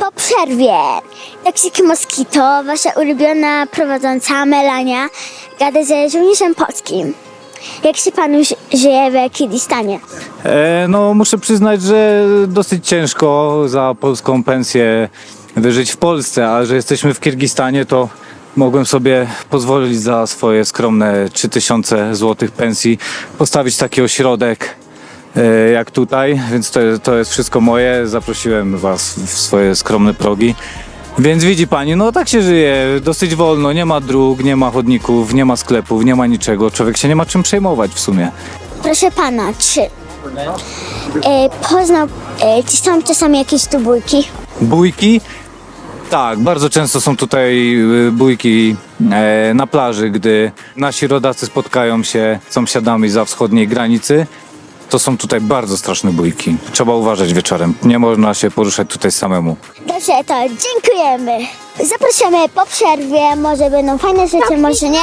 Po przerwie. Toksiki Moskito, wasza ulubiona prowadząca Melania, gada ze żołnierzem polskim. Jak się panu ży- żyje w Kirgistanie? E, no, muszę przyznać, że dosyć ciężko za polską pensję wyżyć w Polsce, a że jesteśmy w Kirgistanie, to mogłem sobie pozwolić za swoje skromne 3000 złotych pensji postawić taki ośrodek jak tutaj, więc to, to jest wszystko moje. Zaprosiłem was w swoje skromne progi. Więc widzi pani, no tak się żyje, dosyć wolno, nie ma dróg, nie ma chodników, nie ma sklepów, nie ma niczego. Człowiek się nie ma czym przejmować w sumie. Proszę pana, czy e, poznał, e, czy są czasami jakieś tu bójki? Bójki? Tak, bardzo często są tutaj y, bójki e, na plaży, gdy nasi rodacy spotkają się z sąsiadami za wschodniej granicy. To są tutaj bardzo straszne bójki. Trzeba uważać wieczorem. Nie można się poruszać tutaj samemu. Dobrze, to dziękujemy. Zapraszamy po przerwie, może będą fajne rzeczy, może nie.